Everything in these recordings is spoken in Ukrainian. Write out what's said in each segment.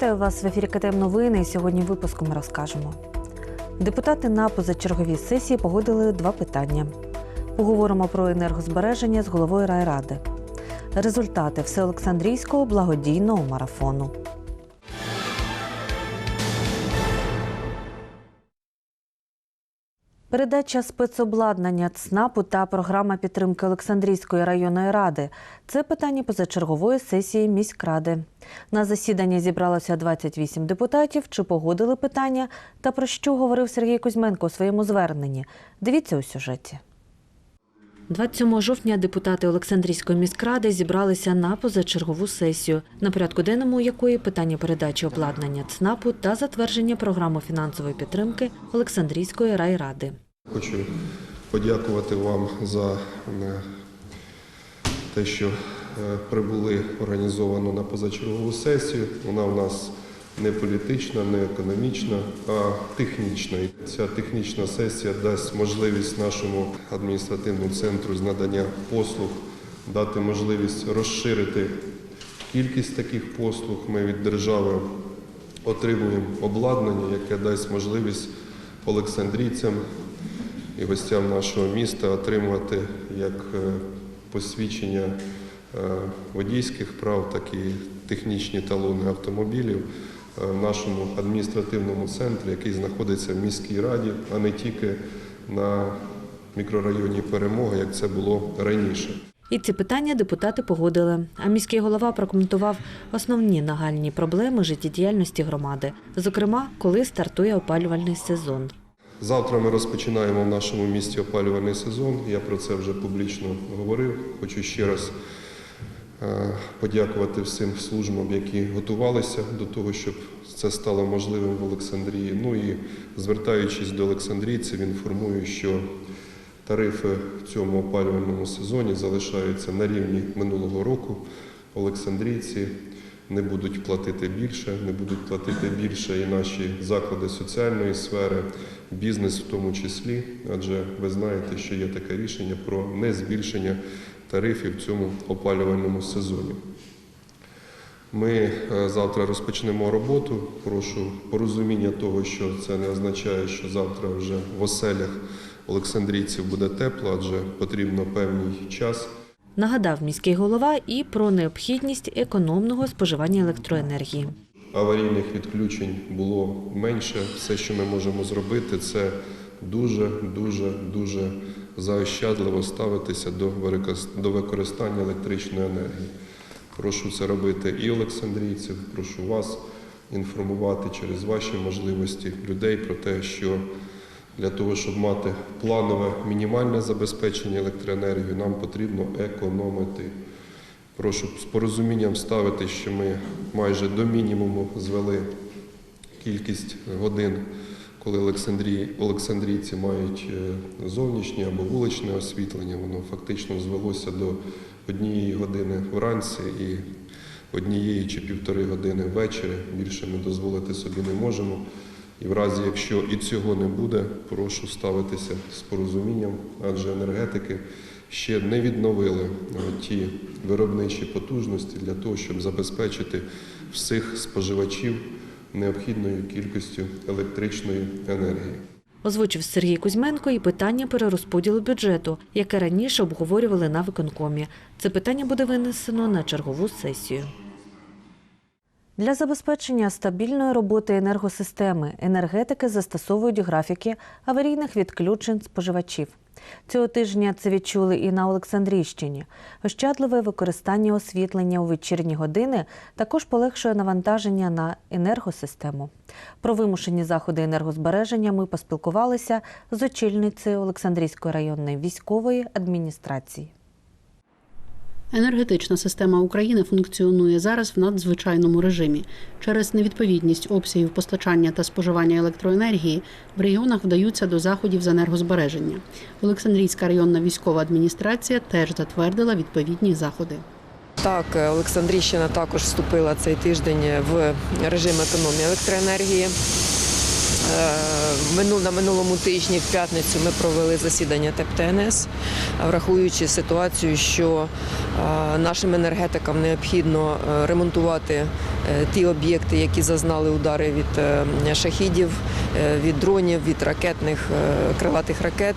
Вітаю вас в ефірі КТМ Новини. Сьогодні в випуску ми розкажемо. Депутати на позачерговій сесії погодили два питання. Поговоримо про енергозбереження з головою райради. Результати всеолександрійського благодійного марафону. Передача спецобладнання ЦНАПу та програма підтримки Олександрійської районної ради це питання позачергової сесії міськради. На засіданні зібралося 28 депутатів. Чи погодили питання та про що говорив Сергій Кузьменко у своєму зверненні? Дивіться у сюжеті. 27 жовтня депутати Олександрійської міськради зібралися на позачергову сесію, на порядку денному якої питання передачі обладнання ЦНАПу та затвердження програми фінансової підтримки Олександрійської райради. Хочу подякувати вам за е, те, що е, прибули організовано на позачергову сесію. Вона у нас не політична, не економічна, а технічна. І ця технічна сесія дасть можливість нашому адміністративному центру з надання послуг дати можливість розширити кількість таких послуг. Ми від держави отримуємо обладнання, яке дасть можливість олександрійцям і гостям нашого міста отримувати як е, посвідчення е, водійських прав, так і технічні талони автомобілів нашому адміністративному центрі, який знаходиться в міській раді, а не тільки на мікрорайоні Перемога, як це було раніше. І ці питання депутати погодили. А міський голова прокоментував основні нагальні проблеми життєдіяльності громади, зокрема, коли стартує опалювальний сезон. Завтра ми розпочинаємо в нашому місті опалювальний сезон. Я про це вже публічно говорив. Хочу ще раз е, подякувати всім службам, які готувалися до того, щоб це стало можливим в Олександрії. Ну і звертаючись до олександрійців, інформую, що тарифи в цьому опалювальному сезоні залишаються на рівні минулого року. Олександрійці не будуть платити більше, не будуть платити більше і наші заклади соціальної сфери, бізнес в тому числі, адже ви знаєте, що є таке рішення про незбільшення тарифів в цьому опалювальному сезоні. Ми е, завтра розпочнемо роботу. Прошу порозуміння того, що це не означає, що завтра вже в оселях олександрійців буде тепло, адже потрібно певний час. Нагадав міський голова і про необхідність економного споживання електроенергії. Аварійних відключень було менше. Все, що ми можемо зробити, це дуже, дуже, дуже заощадливо ставитися до використання електричної енергії. Прошу це робити і олександрійців, прошу вас інформувати через ваші можливості людей про те, що для того, щоб мати планове мінімальне забезпечення електроенергією, нам потрібно економити. Прошу з порозумінням ставити, що ми майже до мінімуму звели кількість годин, коли Олександрії, Олександрійці мають е, зовнішнє або вуличне освітлення. Воно фактично звелося до однієї години вранці і однієї чи півтори години ввечері. Більше ми дозволити собі не можемо. І в разі, якщо і цього не буде, прошу ставитися з порозумінням, адже енергетики ще не відновили е, ті виробничі потужності для того, щоб забезпечити всіх споживачів необхідною кількістю електричної енергії. Озвучив Сергій Кузьменко і питання перерозподілу бюджету, яке раніше обговорювали на виконкомі. Це питання буде винесено на чергову сесію. Для забезпечення стабільної роботи енергосистеми енергетики застосовують графіки аварійних відключень споживачів. Цього тижня це відчули і на Олександрійщині. Ощадливе використання освітлення у вечірні години також полегшує навантаження на енергосистему. Про вимушені заходи енергозбереження ми поспілкувалися з очільницею Олександрійської районної військової адміністрації. Енергетична система України функціонує зараз в надзвичайному режимі. Через невідповідність обсягів постачання та споживання електроенергії в регіонах вдаються до заходів з енергозбереження. Олександрійська районна військова адміністрація теж затвердила відповідні заходи. Так, Олександрійщина також вступила цей тиждень в режим економії електроенергії. Мину- На минулому тижні в п'ятницю ми провели засідання ТЕПТНС, враховуючи ситуацію, що е, нашим енергетикам необхідно е, ремонтувати е, ті об'єкти, які зазнали удари від е, шахідів, е, від дронів, від ракетних е, крилатих ракет,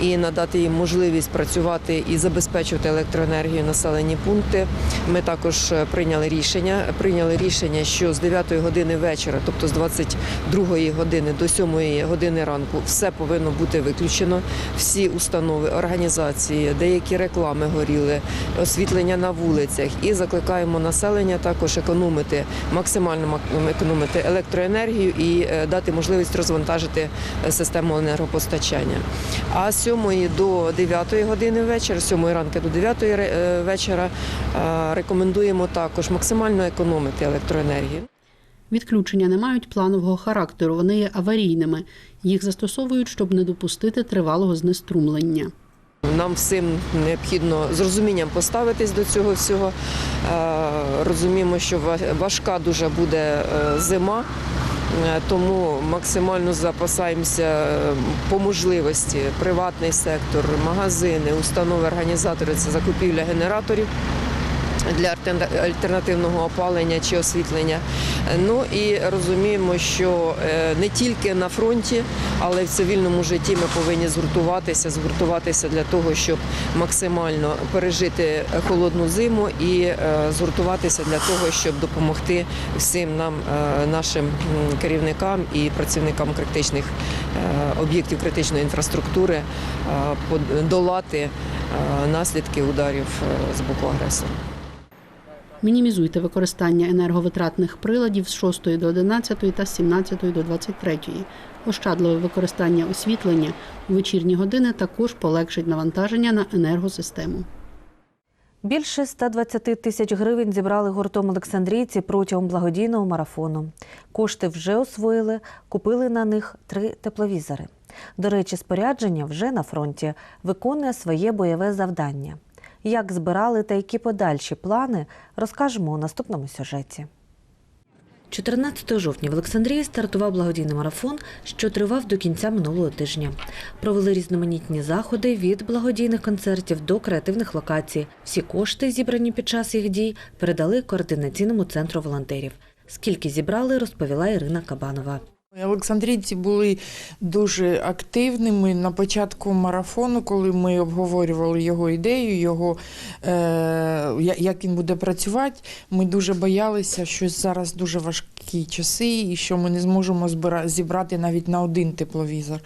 і надати їм можливість працювати і забезпечувати електроенергію населені пункти. Ми також е, прийняли рішення. Прийняли рішення, що з 9 години вечора, тобто з 22 години до 7 години ранку, все повинно бути виключено. Всі установи, організації, деякі реклами горіли, освітлення на вулицях. І закликаємо населення також економити максимально економити електроенергію і е, дати можливість розвантажити е, систему енергопостачання. А з 7 до 9 години вечора, з 7 ранку до 9 ре- е, вечора рекомендуємо також максимально економити електроенергію. Відключення не мають планового характеру, вони є аварійними. Їх застосовують, щоб не допустити тривалого знеструмлення. Нам всім необхідно з розумінням поставитись до цього всього. Е, Розуміємо, що ва- важка дуже буде е, зима, е, тому максимально запасаємося по можливості приватний сектор, магазини, установи, організатори це закупівля генераторів. Для альтернативного опалення чи освітлення. Ну і розуміємо, що е, не тільки на фронті, але в цивільному житті ми повинні згуртуватися, згуртуватися для того, щоб максимально пережити холодну зиму і е, згуртуватися для того, щоб допомогти всім нам, е, нашим керівникам і працівникам критичних об'єктів критичної інфраструктури подолати е, наслідки ударів з боку агресора. Мінімізуйте використання енерговитратних приладів з 6 до 11 та з 17 до 23. Ощадливе використання освітлення у вечірні години також полегшить навантаження на енергосистему. Більше 120 тисяч гривень зібрали гуртом Олександрійці протягом благодійного марафону. Кошти вже освоїли, купили на них три тепловізори. До речі, спорядження вже на фронті виконує своє бойове завдання. Як збирали та які подальші плани, розкажемо у наступному сюжеті. 14 жовтня в Олександрії стартував благодійний марафон, що тривав до кінця минулого тижня. Провели різноманітні заходи від благодійних концертів до креативних локацій. Всі кошти, зібрані під час їх дій, передали координаційному центру волонтерів. Скільки зібрали, розповіла Ірина Кабанова. Олександрійці були дуже активними на початку марафону, коли ми обговорювали його ідею, його е, як він буде працювати. Ми дуже боялися, що зараз дуже важкі часи, і що ми не зможемо зібрати навіть на один тепловізор.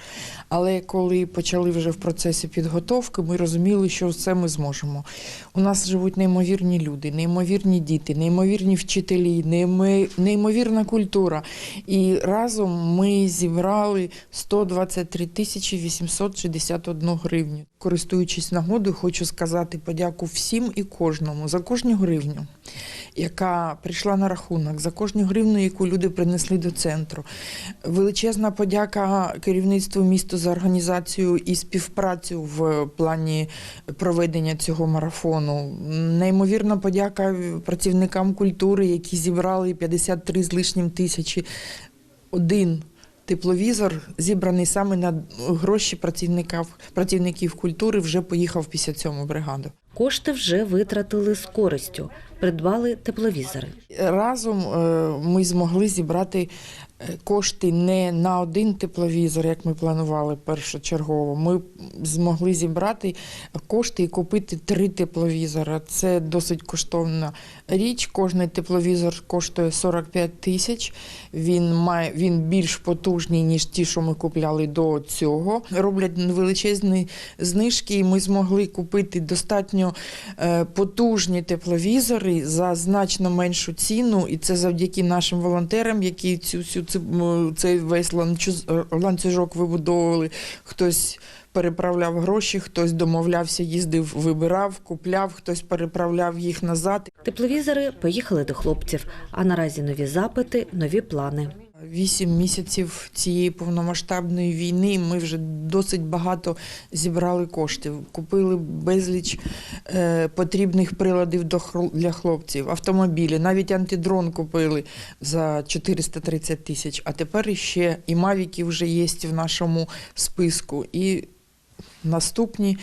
Але коли почали вже в процесі підготовки, ми розуміли, що це ми зможемо. У нас живуть неймовірні люди, неймовірні діти, неймовірні вчителі, неймовірна культура. І разом ми зібрали 123 тисячі 861 гривню. Користуючись нагодою, хочу сказати подяку всім і кожному за кожну гривню, яка прийшла на рахунок, за кожну гривню, яку люди принесли до центру. Величезна подяка керівництву місту за організацію і співпрацю в плані проведення цього марафону. Неймовірна подяка працівникам культури, які зібрали 53 з лишнім тисячі. Один тепловізор, зібраний саме на гроші працівників, працівників культури, вже поїхав після 57-му бригаду. Кошти вже витратили з користю, придбали тепловізори. Разом е, ми змогли зібрати кошти не на один тепловізор, як ми планували першочергово. Ми змогли зібрати кошти і купити три тепловізора. Це досить коштовна річ. Кожний тепловізор коштує 45 тисяч. Він має він більш потужний, ніж ті, що ми купляли до цього. Роблять величезні знижки, і ми змогли купити достатньо е, потужні тепловізори за значно меншу ціну, і це завдяки нашим волонтерам, які цю, цю, цей весь ланцюжок вибудовували. Хтось переправляв гроші, хтось домовлявся, їздив, вибирав, купляв, хтось переправляв їх назад. Тепловізори поїхали до хлопців, а наразі нові запити, нові плани. Вісім місяців цієї повномасштабної війни ми вже досить багато зібрали коштів. Купили безліч е, потрібних приладів до для хлопців, автомобілі, навіть антидрон купили за 430 тисяч. А тепер іще і мавіки вже є в нашому списку. І наступні,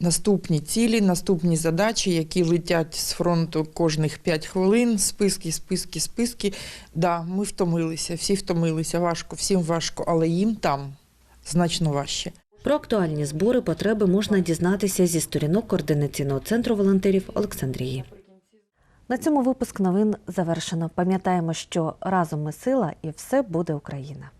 наступні цілі, наступні задачі, які летять з фронту кожних 5 хвилин. Списки, списки, списки. Да, ми втомилися, всі втомилися. Важко, всім важко, але їм там значно важче. Про актуальні збори потреби можна дізнатися зі сторінок координаційного центру волонтерів Олександрії. На цьому випуск новин завершено. Пам'ятаємо, що разом ми сила і все буде Україна.